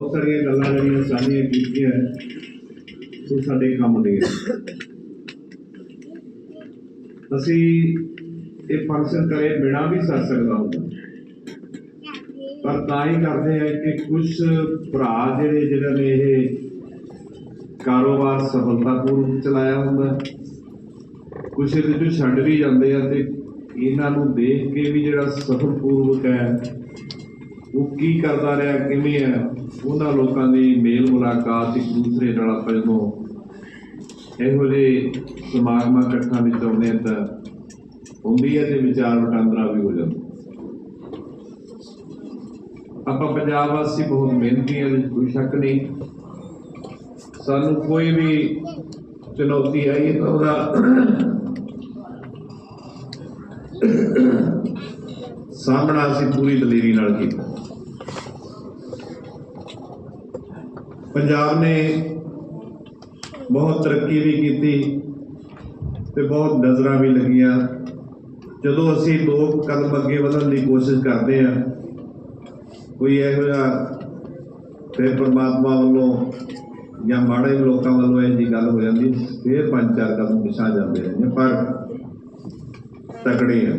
ਬਹੁਤ ਸਾਰੀਆਂ ਗੱਲਾਂ ਜਿਹੜੀਆਂ ਸਾਰੀਆਂ ਕੀਤੀਆਂ ਉਹ ਸਾਡੇ ਕੰਮ ਦੀਆਂ ਅਸੀਂ ਇਹ ਫੰਕਸ਼ਨ ਕਰੇ ਬਿਨਾ ਵੀ ਸਰ ਸਕਦਾ ਹੁੰਦਾ। ਪਰ ਤਾਂ ਹੀ ਕਰਦੇ ਆ ਕਿ ਕੁਝ ਭਰਾ ਜਿਹੜੇ ਜਿਹੜਾ ਨੇ ਇਹ ਕਾਰੋਬਾਰ ਸਫਲਤਾਪੂਰਵਕ ਚਲਾਇਆ ਹੁੰਦਾ ਕੁਝ ਇਹਦੇ ਚੋਂ ਛੱਡ ਵੀ ਜਾਂਦੇ ਆ ਤੇ ਇਹਨਾਂ ਨੂੰ ਦੇਖ ਕੇ ਵੀ ਜਿਹੜਾ ਸਫਲਪੂਰਵਕ ਹੈ, ਉਹ ਕੀ ਕਰਦਾ ਰਿਹਾ, ਕਿਵੇਂ ਹੈ ਉਹਨਾਂ ਲੋਕਾਂ ਦੀ ਮੇਲ ਮੁਲਾਕਾਤ ਇੱਕ ਦੂਸਰੇ ਨਾਲ ਆਪਾਂ ਜਦੋਂ ਇਹੋ ਜਿਹੇ ਸਮਾਗਮਾਂ ਇਕੱਠਾਂ ਵਿੱਚ ਆਉਂਦੇ ਤਾਂ ਹੁੰਦੀ ਹੈ ਤੇ ਵਿਚਾਰ ਵਟਾਂਦਰਾ ਵੀ ਹੋ ਜਾਂਦਾ। ਆਪਾਂ ਪੰਜਾਬ ਵਾਸੀ ਬਹੁਤ ਮਿਹਨਤੀ ਹਾਂ ਕੋਈ ਸ਼ੱਕ ਨਹੀਂ। ਸਾਨੂੰ ਕੋਈ ਵੀ ਚੁਣੌਤੀ ਆਈ ਤਾਂ ਉਹਦਾ ਸਾਹਮਣਾ ਅਸੀਂ ਪੂਰੀ ਦਲੇਰੀ ਨਾਲ ਕੀਤਾ। ਪੰਜਾਬ ਨੇ ਬਹੁਤ ਤਰੱਕੀ ਵੀ ਕੀਤੀ ਤੇ ਬਹੁਤ ਨਜ਼ਰਾਂ ਵੀ ਲੱਗੀਆਂ। ਜਦੋਂ ਅਸੀਂ ਲੋਕ ਕਦਮ ਅੱਗੇ ਵਧਣ ਦੀ ਕੋਸ਼ਿਸ਼ ਕਰਦੇ ਆ ਕੋਈ ਇਹੋ ਜਿਹਾ ਫਿਰ ਪਰਮਾਤਮਾ ਵੱਲੋਂ ਜਾਂ ਮਾੜੇ ਲੋਕਾਂ ਵੱਲੋਂ ਇਹ ਜੀ ਗੱਲ ਹੋ ਜਾਂਦੀ ਫਿਰ ਪੰਜ ਚਾਰ ਕਦਮ ਪਿਛਾ ਜਾਂਦੇ ਨੇ ਪਰ ਤਕੜੇ ਆ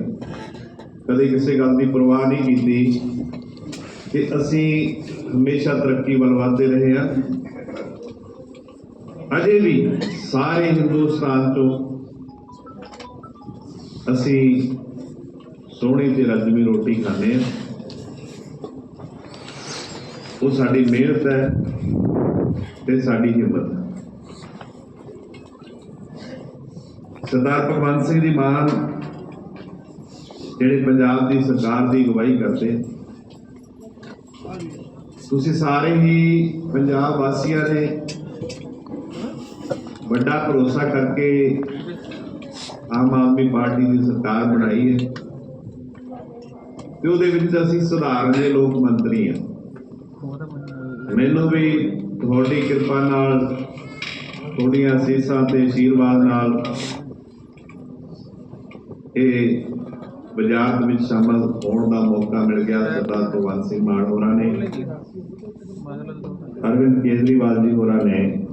ਕਦੇ ਕਿਸੇ ਗੱਲ ਦੀ ਪਰਵਾਹ ਨਹੀਂ ਕੀਤੀ ਕਿ ਅਸੀਂ ਹਮੇਸ਼ਾ ਤਰੱਕੀ ਵੱਲ ਵਧਦੇ ਰਹੇ ਹਾਂ ਅਜੇ ਵੀ ਸਾਰੇ ਹਿੰਦੁਸਤਾਨ ਤੋਂ ਅਸੀਂ ਸੋਹਣੀ ਤੇ ਰੱਜਵੀਂ ਰੋਟੀ ਖਾਂਦੇ ਹਾਂ ਉਹ ਸਾਡੀ ਮਿਹਨਤ ਹੈ ਤੇ ਸਾਡੀ ਹਿੰਮਤ ਹੈ। ਸਰਦਾਰ ਭਗਵੰਤ ਸਿੰਘ ਦੀ ਮਾਨ ਜਿਹੜੇ ਪੰਜਾਬ ਦੀ ਸਰਕਾਰ ਦੀ ਅਗਵਾਈ ਕਰਦੇ ਤੁਸੀਂ ਸਾਰੇ ਹੀ ਪੰਜਾਬ ਵਾਸੀਆਂ ਨੇ ਵੱਡਾ ਭਰੋਸਾ ਕਰਕੇ ਆਮ ਆਦਮੀ ਪਾਰਟੀ ਦੀ ਸਰਕਾਰ ਬਣਾਈ ਹੈ ਤੇ ਉਹਦੇ ਵਿੱਚ ਅਸੀਂ ਸੁਧਾਰਨ ਦੇ ਲੋਕ ਮੰਤਰੀ ਹਾਂ। ਮੈਨੂੰ ਵੀ ਤੁਹਾਡੀ ਕਿਰਪਾ ਨਾਲ, ਤੁਹਾਡੀਆਂ ਅਸੀਸਾਂ ਤੇ ਆਸ਼ੀਰਵਾਦ ਨਾਲ ਇਹ ਪੰਜਾਬ ਵਿੱਚ ਸ਼ਾਮਲ ਹੋਣ ਦਾ ਮੌਕਾ ਮਿਲ ਗਿਆ ਸਰਦਾਰ ਭਗਵੰਤ ਸਿੰਘ ਮਾਨ ਹੋਰਾਂ ਨੇ। ਅਰਵਿੰਦ ਕੇਜਰੀਵਾਲ ਜੀ ਹੋਰਾਂ ਨੇ।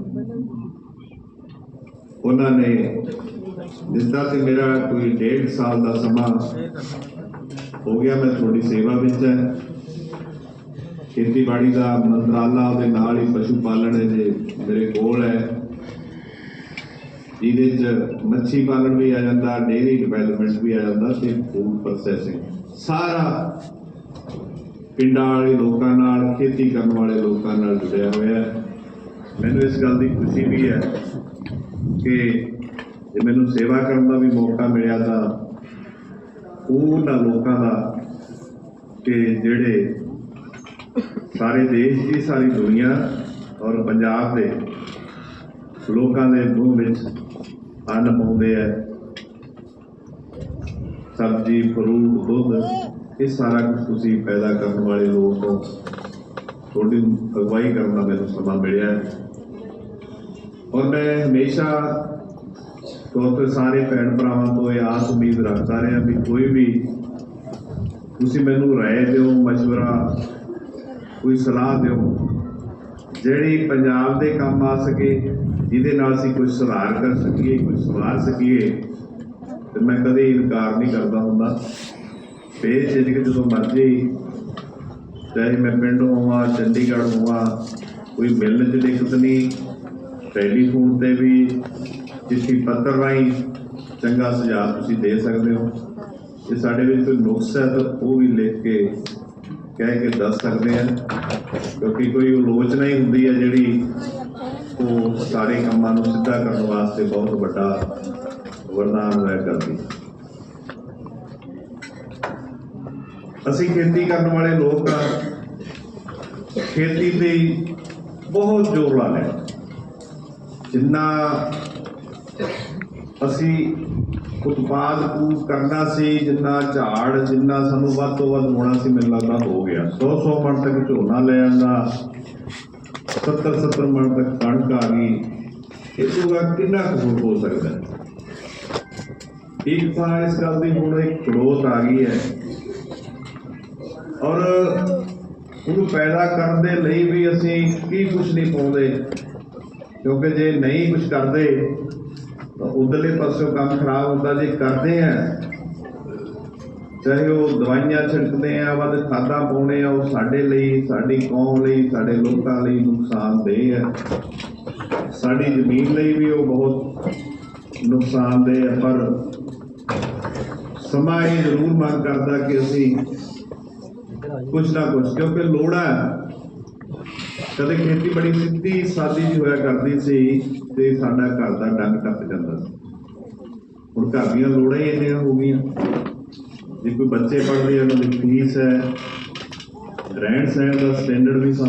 ਉਹਨਾਂ ਨੇ ਜਿੱਦਾਂ ਕਿ ਮੇਰਾ ਕੋਈ ਡੇਢ ਸਾਲ ਦਾ ਸਮਾਂ। ਹੋ ਗਿਆ, ਮੈਂ ਤੁਹਾਡੀ ਸੇਵਾ ਵਿੱਚ ਹੈ। ਖੇਤੀਬਾੜੀ ਦਾ ਮੰਤਰਾਲਾ ਉਹਦੇ ਨਾਲ ਹੀ ਪਸ਼ੂ ਪਾਲਣ ਦੇ ਮੇਰੇ ਕੋਲ ਹੈ। ਜਿਹਦੇ ਚ ਮੱਛੀ ਪਾਲਣ ਵੀ ਆ ਜਾਂਦਾ ਡੇਅਰੀ ਡਿਵੈਲਪਮੈਂਟ ਵੀ ਆ ਜਾਂਦਾ ਤੇ ਫੂਡ ਪ੍ਰੋਸੈਸਿੰਗ ਸਾਰਾ ਪਿੰਡਾਂ ਵਾਲੇ ਲੋਕਾਂ ਨਾਲ, ਖੇਤੀ ਕਰਨ ਵਾਲੇ ਲੋਕਾਂ ਨਾਲ ਜੁੜਿਆ ਹੋਇਆ ਹੈ। ਮੈਨੂੰ ਇਸ ਗੱਲ ਦੀ ਖੁਸ਼ੀ ਵੀ ਹੈ ਕਿ ਜੇ ਮੈਨੂੰ ਸੇਵਾ ਕਰਨ ਦਾ ਵੀ ਮੌਕਾ ਮਿਲਿਆ ਤਾਂ ਉਹਨਾਂ ਲੋਕਾਂ ਦਾ ਕਿ ਜਿਹੜੇ ਸਾਰੇ ਦੇਸ਼ ਦੀ ਸਾਰੀ ਦੁਨੀਆ ਔਰ ਪੰਜਾਬ ਦੇ ਲੋਕਾਂ ਦੇ ਮੂੰਹ ਵਿੱਚ ਅੰਨ ਪਾਉਂਦੇ ਆ ਸਬਜ਼ੀ, ਫਰੂਟ, ਦੁੱਧ, ਇਹ ਸਾਰਾ ਕੁਝ ਤੁਸੀਂ ਪੈਦਾ ਕਰਨ ਵਾਲੇ ਲੋਕ ਹੋ। ਤੁਹਾਡੀ ਅਗਵਾਈ ਕਰਨ ਦਾ ਮੈਨੂੰ ਸਮਾਂ ਮਿਲਿਆ ਔਰ ਮੈਂ ਹਮੇਸ਼ਾ ਤੌਰ 'ਤੇ ਸਾਰੇ ਭੈਣ ਭਰਾਵਾਂ ਤੋਂ ਇਹ ਆਸ ਉਮੀਦ ਰੱਖਦਾ ਰਿਹਾ ਵੀ ਕੋਈ ਵੀ ਤੁਸੀਂ ਮੈਨੂੰ ਰਾਏ ਦਿਓ, ਮਸ਼ਵਰਾ, ਕੋਈ ਸਲਾਹ ਦਿਓ। ਜਿਹੜੀ ਪੰਜਾਬ ਦੇ ਕੰਮ ਆ ਸਕੇ, ਜਿਹਦੇ ਨਾਲ ਅਸੀਂ ਕੁਝ ਸੁਧਾਰ ਕਰ ਸਕੀਏ ਕੁਝ ਸੁਧਾਰ ਸਕੀਏ, ਤੇ ਮੈਂ ਕਦੇ ਇਨਕਾਰ ਨਹੀਂ ਕਰਦਾ ਹੁੰਦਾ। ਬੇਝਿਜਕ ਜਦੋਂ ਮਰਜ਼ੀ, ਚਾਹੇ ਮੈਂ ਪਿੰਡੋਂ ਹੋਵਾਂ, ਚੰਡੀਗੜ੍ਹ ਹੋਵਾਂ, ਕੋਈ ਮਿਲਣ 'ਚ ਦਿੱਕਤ ਨਹੀਂ। ਟੈਲੀਫੋਨ ਤੇ ਵੀ ਚਿੱਠੀ ਪੱਤਰ ਰਾਹੀਂ ਚੰਗਾ ਸੁਝਾਅ ਤੁਸੀਂ ਦੇ ਸਕਦੇ ਹੋ। ਜੇ ਸਾਡੇ ਵਿੱਚ ਕੋਈ ਨੁਕਸ ਹੈ ਤਾਂ ਉਹ ਵੀ ਲਿਖ ਕੇ ਕਹਿ ਕੇ ਦੱਸ ਸਕਦੇ ਆ। ਕਿਉਂਕਿ ਕੋਈ ਆਲੋਚਨਾ ਹੀ ਹੁੰਦੀ ਹੈ ਜਿਹੜੀ ਉਹ ਸਾਰੇ ਕੰਮਾਂ ਨੂੰ ਸਿੱਧਾ ਕਰਨ ਵਾਸਤੇ ਬਹੁਤ ਵੱਡਾ ਵਰਦਾਨ ਹੋਇਆ ਕਰਦੀ ਅਸੀਂ ਖੇਤੀ ਕਰਨ ਵਾਲੇ ਲੋਕ ਆ ਖੇਤੀ ਤੇ ਬਹੁਤ ਜ਼ੋਰ ਲਾ ਲਿਆ ਜਿੰਨਾ ਅਸੀਂ ਉਤਪਾਦ ਪੂ ਕਰਨਾ ਸੀ, ਜਿੰਨਾ ਝਾੜ, ਜਿੰਨਾ ਸਾਨੂੰ ਵੱਧ ਤੋਂ ਵੱਧ ਹੋਣਾ ਸੀ, ਮੈਨੂੰ ਲੱਗਦਾ ਹੋ ਗਿਆ। 100 100 ਮਣ ਤੱਕ ਝੋਨਾ ਲੈ ਆਂਦਾ 70 70 ਮਣ ਤੱਕ ਕਣਕ ਆ ਗਈ। ਇਹ ਤੋਂ ਬਾਅਦ ਕਿੰਨਾ ਕੁ ਹੋ ਸਕਦਾ? ਇੱਕ ਤਾਂ ਇਸ ਗੱਲ ਦੀ ਹੁਣ ਇੱਕ ਖੜੋਤ ਆ ਗਈ ਹੈ। ਔਰ ਉਹਨੂੰ ਪੈਦਾ ਕਰਨ ਦੇ ਲਈ ਵੀ ਅਸੀਂ ਕੀ ਕੁਝ ਨਹੀਂ ਪਾਉਂਦੇ। ਕਿਉਂਕਿ ਜੇ ਨਹੀਂ ਕੁਝ ਕਰਦੇ, ਤਾਂ ਉਧਰਲੇ ਪਾਸੋਂ ਕੰਮ ਖਰਾਬ ਹੁੰਦਾ ਜੇ ਕਰਦੇ ਆ। ਚਾਹੇ ਉਹ ਦਵਾਈਆਂ ਛਿੜਕਦੇ ਆ, ਵੱਧ ਖਾਦਾਂ ਪਾਉਣੇ ਆ, ਉਹ ਸਾਡੇ ਲਈ, ਸਾਡੀ ਕੌਮ ਲਈ, ਸਾਡੇ ਲੋਕਾਂ ਲਈ ਨੁਕਸਾਨਦੇਹ ਹੈ ਸਾਡੀ ਜ਼ਮੀਨ ਲਈ ਵੀ ਉਹ ਬਹੁਤ ਨੁਕਸਾਨਦੇਹ ਹੈ ਪਰ ਸਮਾਂ ਇਹ ਜ਼ਰੂਰ ਮੰਗ ਕਰਦਾ ਕਿ ਅਸੀਂ ਕੁਛ ਨਾ ਕੁਛ, ਕਿਉਂਕਿ ਲੋੜ ਕਦੇ ਖੇਤੀ ਬੜੀ ਸਿੱਧੀ ਸਾਦੀ ਜਿਹੀ ਹੋਇਆ ਕਰਦੀ ਸੀ ਤੇ ਸਾਡਾ ਘਰ ਦਾ ਡੰਗ ਟੱਪ ਜਾਂਦਾ ਸੀ। ਹੁਣ ਘਰ ਦੀਆਂ ਲੋੜਾਂ ਹੀ ਇੰਨੀਆਂ ਹੋ ਗਈਆਂ। ਜੇ ਕੋਈ ਬੱਚੇ ਪੜ੍ਹਦੇ ਆ, ਉਹਨਾਂ ਦੀ ਫੀਸ ਹੈ। ਰਹਿਣ ਸਹਿਣ ਦਾ ਸਟੈਂਡਰਡ ਵੀ